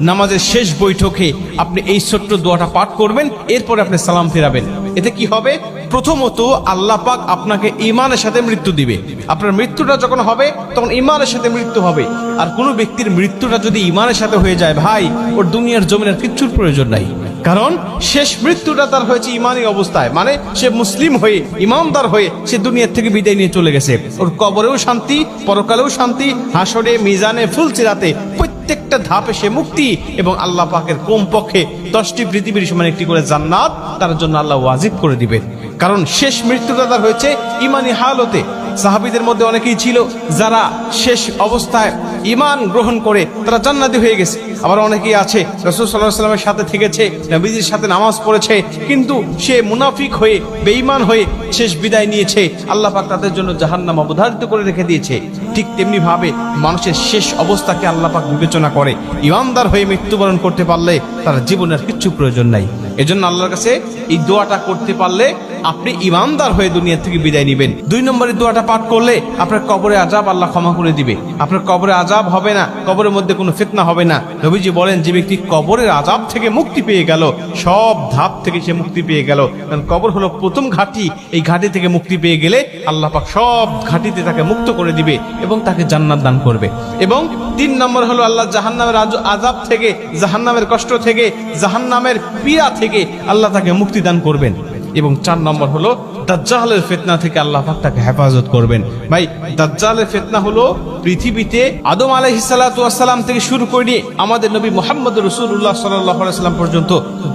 নামাজের শেষ বৈঠকে আপনি এই ছোট্ট দোয়াটা পাঠ করবেন, এরপরে আপনি সালাম ফেরাবেন। এতে কি হবে? প্রথমত আল্লাহ পাক আপনাকে ইমানের সাথে মৃত্যু দিবে। আপনার মৃত্যুটা যখন হবে, তখন ইমানের সাথে মৃত্যু হবে। আর কোনো ব্যক্তির মৃত্যুটা যদি ইমানের সাথে হয়ে যায়, ভাই, ওর দুনিয়ার জমিনের কিচ্ছুর প্রয়োজন নাই। কারণ শেষ মৃত্যুটা তার হয়েছে ইমানি অবস্থায়। মানে সে মুসলিম হয়ে, ইমানদার হয়ে সে দুনিয়ার থেকে বিদায় নিয়ে চলে গেছে। ওর কবরেও শান্তি, পরকালেও শান্তি, হাসরে, মিজানে, ফুলচিরাতে প্রত্যেকটা ধাপে সে মুক্তি এবং আল্লাহ পাকের কম পক্ষে দশটি পৃথিবীর সমান একটি করে জান্নাত তার জন্য আল্লাহ ওয়াজিব করে দিবেন কারণ শেষ মৃত্যুটা তার হয়েছে ইমানি হালতে। সাহাবিদের মধ্যে অনেকেই ছিল যারা শেষ অবস্থায় ইমান গ্রহণ করে তারা জান্নাতি হয়ে গেছে। আবার অনেকেই আছে, রসুল সাল্লাহ সাল্লামের সাথে থেকেছে, নবীজির সাথে নামাজ পড়েছে, কিন্তু সে মুনাফিক হয়ে, বেঈমান হয়ে শেষ বিদায় নিয়েছে। আল্লাহ পাক তাদের জন্য জাহান্নাম অবধারিত করে রেখে দিয়েছে। ঠিক তেমনি ভাবে মানুষের শেষ অবস্থাকে আল্লাহ পাক বিবেচনা করে। ইমানদার হয়ে মৃত্যুবরণ করতে পারলে তার জীবনের কিচ্ছু প্রয়োজন নাই। এজন্য আল্লাহর কাছে এই দোয়াটা করতে পারলে আপনি ইমানদার হয়ে দুনিয়া থেকে বিদায় নেবেন। দুই নম্বরের দোয়াটা পাঠ করলে আপনার কবরে আজাব আল্লাহ ক্ষমা করে দিবে। আপনার কবরে আজাব হবে না, কবরের মধ্যে কোনো ফিতনা হবে না। নবীজি বলেন, যে ব্যক্তি কবরের আজাব থেকে মুক্তি পেয়ে গেল, সব ধাপ থেকে সে মুক্তি পেয়ে গেল। কারণ কবর হলো প্রথম ঘাটি, এই ঘাটি থেকে মুক্তি পেয়ে গেলে আল্লাহ পাক সব ঘাটিতে তাকে মুক্ত করে দিবে এবং তাকে জান্নাত দান করবে। এবং তিন নম্বর হলো আল্লাহ জাহান্নামের আজ- আজাব থেকে, জাহান্নামের কষ্ট থেকে, জাহান্নামের পীড়া থেকে আল্লাহ তাকে মুক্তি দান করবেন। এবং চার নম্বর হলো, দাজ্জালের ফেতনা থেকে আল্লাহ তাকে হেফাজত করবেন। ভাই, দাজ্জালের ফেতনা হলো পৃথিবীতে আদম আলাইহিসসালাম থেকে শুরু করে নিয়ে আমাদের নবী মোহাম্মদ রসুল্লাহ সাল্লাম পর্যন্ত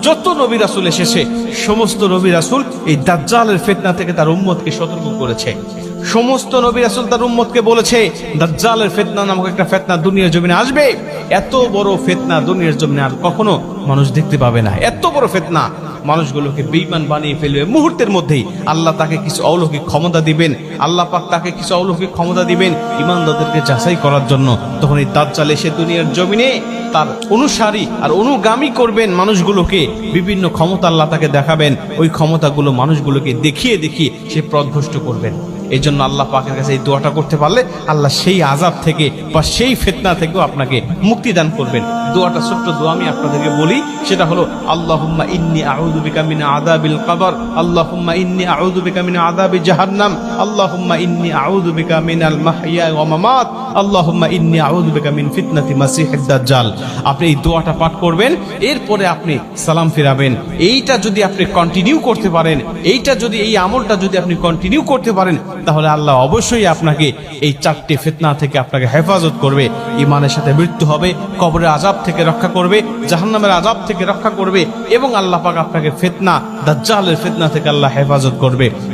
যত নবী রাসুল এসেছে, সমস্ত নবী রাসুল এই দাজ্জালের ফিতনা থেকে তার উম্মতকে সতর্ক করেছে। সমস্ত নবী রাসুল তার উম্মতকে বলেছে, দাজ্জালের ফেতনা নামক একটা ফেতনা দুনিয়ার জমিনে আসবে। এত বড় ফেতনা দুনিয়ার জমিনে আর কখনো মানুষ দেখতে পাবে না। এত বড় ফেতনা। মানুষগুলোকে বেইমান বানিয়ে ফেলবে। মুহূর্তের মধ্যেই আল্লাহ তাকে কিছু অলৌকিক ক্ষমতা দিবেন। আল্লাহ পাক তাকে কিছু অলৌকিক ক্ষমতা দিবেন ইমানদারদেরকে যাচাই করার জন্য। তখন এই দাজ্জাল এসে দুনিয়ার জমিনে তার অনুসারী আর অনুগামী করবেন মানুষগুলোকে। বিভিন্ন ক্ষমতা আল্লাহ তাকে দেখাবেন। ওই ক্ষমতাগুলো মানুষগুলোকে দেখিয়ে দেখিয়ে সে পথভ্রষ্ট করবেন। এই জন্য আল্লাহ পাকের কাছে এই দোয়াটা করতে পারলে আল্লাহ সেই আজাব থেকে বা সেই ফেতনা থেকেও আপনাকে মুক্তি দান করবেন। দোয়াটা ছোট্ট দোয়া আমি আপনাদেরকে বলি, সেটা হলো, আল্লাহুম্মা ইন্নি আউযু বিকা মিন আযাবিল কবর আল্লাহুম্মা ইন্নি আউযু বিকা মিন আযাবি জাহান্নাম আল্লাহুম্মা ইন্নি আউযু বিকা মিনাল মাহইয়া ওয়া মামাত আল্লাহুম্মা ইন্নি আউযু বিকা মিন ফিতনাতি মাসিহিদ দাজ্জাল আপনি এই দোয়াটা পাঠ করবেন, এরপরে আপনি সালাম ফিরাবেন। এইটা যদি আপনি কন্টিনিউ করতে পারেন, এইটা যদি, এই আমলটা যদি আপনি কন্টিনিউ করতে পারেন তাহলে আল্লাহ অবশ্যই আপনাকে এই চারটি ফিতনা থেকে আপনাকে হেফাজত করবে। ইমানের সাথে মৃত্যু হবে, কবরের আজাব থেকে রক্ষা করবে, জাহান্নামের আজাব থেকে রক্ষা করবে এবং আল্লাহ পাক আপনাকে ফিতনা, দাজ্জালের ফিতনা থেকে আল্লাহ হেফাজত করবে।